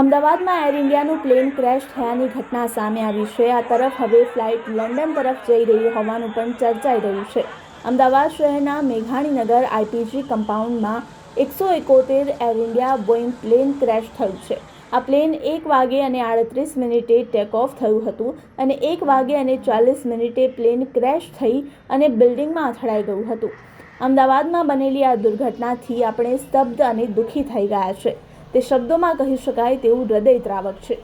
અમદાવાદમાં air ઇન્ડિયાનું plane crash થયાની ઘટના સામે આવી છે. આ તરફ હવે ફ્લાઇટ લંડન તરફ જઈ રહી હોવાનું પણ ચર્ચાઈ રહ્યું છે. અમદાવાદ શહેરના મેઘાણીનગર આઈપીજી કમ્પાઉન્ડમાં એકસો એકોતેર Air India Boeing plane crash થયું છે. આ પ્લેન એક વાગે અને આડત્રીસ મિનિટે ટેક ઓફ થયું હતું અને એક વાગે અને ચાલીસ મિનિટે પ્લેન ક્રેશ થઈ અને બિલ્ડિંગમાં અથડાઈ ગયું હતું. અમદાવાદમાં બનેલી આ દુર્ઘટનાથી આપણે સ્તબ્ધ અને દુઃખી થઈ ગયા છે. તે શબ્દોમાં કહી શકાય તેવું હૃદયદ્રાવક છે.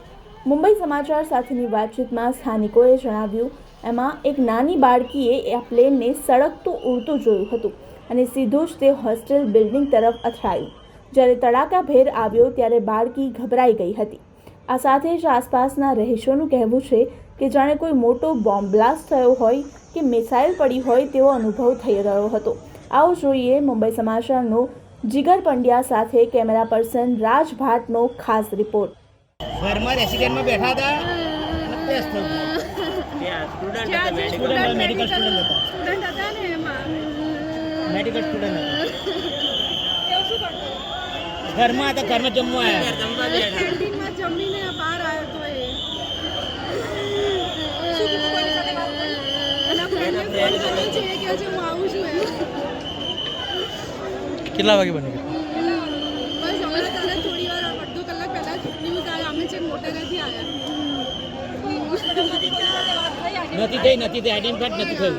મુંબઈ સમાચાર સાથેની વાતચીતમાં સ્થાનિકોએ જણાવ્યું, એમાં એક નાની બાળકીએ આ પ્લેનને સળગતું ઉડતું જોયું હતું અને સીધું જ તે હોસ્ટેલ બિલ્ડિંગ તરફ અથડાયું. જ્યારે તડાકાભેર આવ્યો ત્યારે બાળકી ગભરાઈ ગઈ હતી. આ સાથે જ આસપાસના રહીશોનું કહેવું છે કે જાણે કોઈ મોટો બોમ્બ બ્લાસ્ટ થયો હોય કે મિસાઇલ પડી હોય તેવો અનુભવ થઈ રહ્યો હતો. આવો જોઈએ મુંબઈ સમાચારનો જીગર પંડ્યા સાથે કેમેરા પર્સન રાજ ભાટનો ખાસ રિપોર્ટ. ઘરમાં રેસિડેન્ટમાં બેઠા હતા. મેડિકલ સ્ટુડન્ટ હતા સ્ટુડન્ટ ઘરમાં હતા ઘરમાં જમવા આવ્યા. જમીને બહાર આવ્યો તો એ શું કીધું કોઈની સાથે વાત કરી? એના ફ્રેન્ડને ફોન કર્યો છે એ કહે છે હું આવું છું એમ કેટલા વાગે બની ગયું નથી થઈ નથી થઈ. આઈડેન્ટિફાઈડ નથી થયું.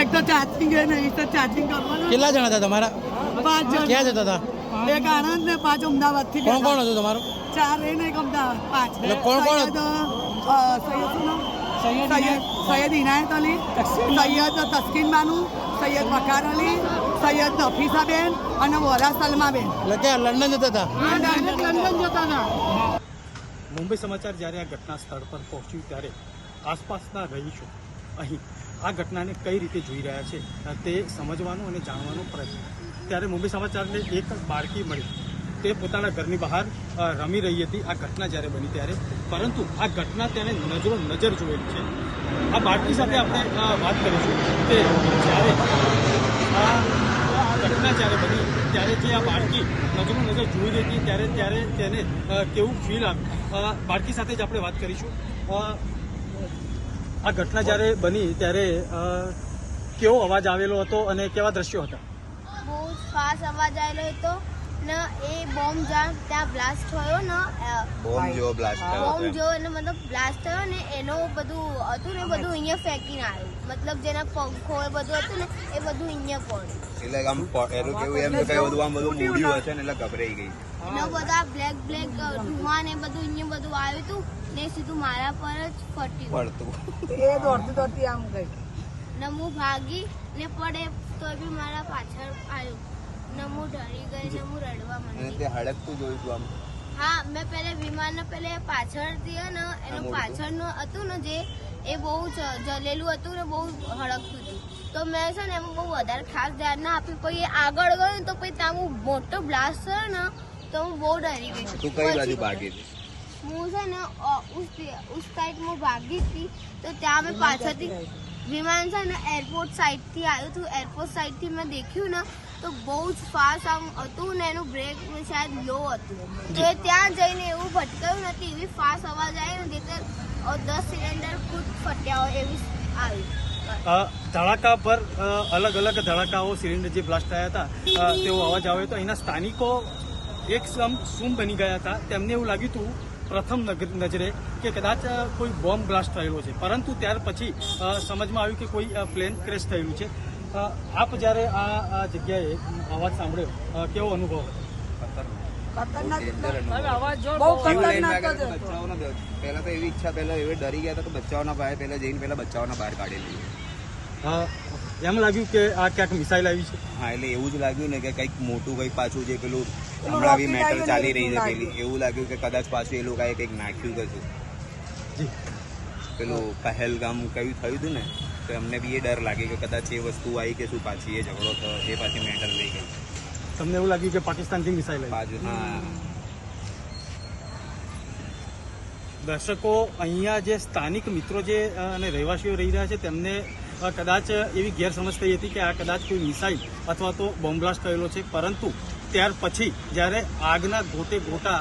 એક તો ચાર્જિંગ હે નહીં તો ચાર્જિંગ કરવાનું. કેટલા જણા હતા તમારા? પાંચ જણ. ક્યાં જતા હતા? એક આણંદ ને પાંચ અમદાવાદથી કોણ કોણ હતું તમારું? ચાર એ ને એક અમદાવાદ. પાંચ. કોણ કોણ હતું? સૈયદ? સૈયદ સૈયદ ઇનાયત અલી સૈયદ તસ્કીન બાનુ સૈયદ વકાર અલી સૈયદ નફીસાબેન અને વોરા સલમાબેન. એટલે લંડન જતા હતા. ડાયરેક્ટ લંડન જતા હતા. મુંબઈ સમાચાર જ્યારે આ ઘટના સ્થળ પર પહોંચ્યું ત્યારે આસપાસના રહીશો અહીં આ ઘટનાને કઈ રીતે જોઈ રહ્યા છે તે સમજવાનો અને જાણવાનો પ્રયત્ન. ત્યારે મુંબઈ સમાચારને એક બાળકી મળી. તે પોતાના ઘરની બહાર રમી રહી હતી. આ ઘટના જ્યારે બની ત્યારે. પરંતુ આ ઘટના તેને નજરો નજર જોયેલી છે. આ બાળકી સાથે આપણે વાત કરીશું કે જ્યારે આ ઘટના જ્યારે બની, ત્યારે જે આ બાળકી નજરો નજર જોઈ રહી હતી, ત્યારે ત્યારે તેને કેવું ફીલ આવ્યું બાળકી સાથે જ આપણે વાત કરીશું. આ ઘટના જ્યારે બની, ત્યારે કેવો અવાજ આવેલો હતો અને કેવા દ્રશ્યો હતા? બહુ ફાસ્ટ અવાજ આવેલો હતો. ને એ બોમ્બ જ્યાં ત્યાં બ્લાસ્ટ થયો ને બોમ્બ જેવો બ્લાસ્ટ થયો બોમ્બ જેવો જો એને મતલબ બ્લાસ્ટ થયો ને એનો બધું હતું ને બધું અહીંયા ફેંકીને આવ્યું. મતલબ જેના પંખો એ બધું હતું ને એ બધું અહીંયા પડ્યું. એટલે આમ એનું કેવું એમ કે બધું આમ બધું મૂડ્યું હશે ને એટલે ગભરાઈ ગઈ. એનો બધા બ્લેક બ્લેક ધુમા ને બધું અહીંયા બધું આવ્યું હતું ને સીધું મારા પર જ ફટ્યું. પડતું. એ દોડતી દોડતી આમ ગઈ. ને હું ભાગી ને પડે તો બી મારા પાછળ આવ્યું. હું ડરી ગઈ ને હું રડવા અને તે હડકતું જોયું તું આમ. હા મેં પેલે વિમાન પેલે પાછળથી ને એનું પાછળનું હતું ને જે એ બહુ જલેલું હતું ને બહુ હળકતું હતું. તો મેં છે ને એમાં બહુ વધારે ખાસ ધ્યાન ના આપ્યું. પછી આગળ ગયો તો પછી ત્યાં હું મોટો બ્લાસ્ટ થયો ને તો હું બહુ ડરી ગઈ તું કઈ બાજુ પછી ભાગી હું છે ને ઉસ ઉસ સાઈડ હું ભાગી હતી. તો ત્યાં મેં પાછળથી વિમાન છે ને એરપોર્ટ સાઈડથી આવ્યું હતું. એરપોર્ટ સાઈડથી મેં દેખ્યું ને તો બહુ જ ફાસ્ટ આમ હતું ને એનું બ્રેક શાયદ લો હતું. તો એ ત્યાં જઈને એવું ભટકાયું નથી એવી ફાસ્ટ અવાજ આવી ને જેતે દસ સિલિન્ડર ખુદ ફટ્યા હોય એવી આવી. ધડાકા પર અલગ અલગ ધડાકાઓ સિલિન્ડર જે બ્લાસ્ટ થયા હતા તેવો અવાજ આવ્યો હતો. અહીંના સ્થાનિકો એક સમ બની ગયા હતા. તેમને એવું લાગ્યું હતું પ્રથમ નજરે કે કદાચ કોઈ બોમ્બ બ્લાસ્ટ થયેલો છે. પરંતુ ત્યાર પછી સમજમાં આવ્યું કે કોઈ પ્લેન ક્રેશ થયેલું છે. આપ જ્યારે આ આ જગ્યાએ અવાજ સાંભળ્યો કેવો અનુભવ હતો? પહેલા તો એવી ઈચ્છા પહેલા એવી ડરી ગયા હતા કે બચ્ચાઓના બહાર પહેલા જઈને પહેલા બચ્ચાઓના બહાર કાઢી લઈએ. એમ લાગ્યું કે આ ક્યાંક મિસાઇલ આવી છે? હા એટલે એવું જ લાગ્યું ને કે કંઈક મોટું કંઈક પાછું જે પેલું હમણાં આવ્યું ને ચાલી રહી છે પેલી. એવું લાગ્યું કે કદાચ પાછું એ લોકોએ કંઈક નાખ્યું કશું. જી. પેલું પહેલગામ કયું થયું હતું ને? તો એમને બી એ ડર લાગે કે કદાચ એ વસ્તુ આવી કે શું પાછી એ ઝઘડો થયો એ પાછી મેટર લઈ ગઈ. તમને એવું લાગ્યું કે પાકિસ્તાનથી મિસાઇલ આવી? બાજુ હા. દર્શકો અહીંયા જે સ્થાનિક મિત્રો જે અને રહેવાસીઓ રહી રહ્યા છે તેમને કદાચ એવી ગેરસમજ થઈ હતી કે આ કદાચ કોઈ મિસાઇલ અથવા તો બોમ્બ બ્લાસ્ટ થયેલો છે. પરંતુ ત્યાર પછી જ્યારે આગના ગોટે ગોટા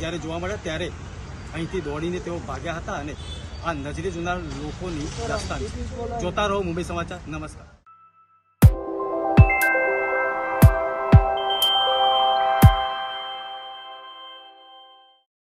જ્યારે જોવા મળ્યા ત્યારે અહીંથી દોડીને તેઓ ભાગ્યા હતા અને આ નજરે જોનાર લોકોની દાસ્તાન જોતા રહો મુંબઈ સમાચાર. નમસ્કાર.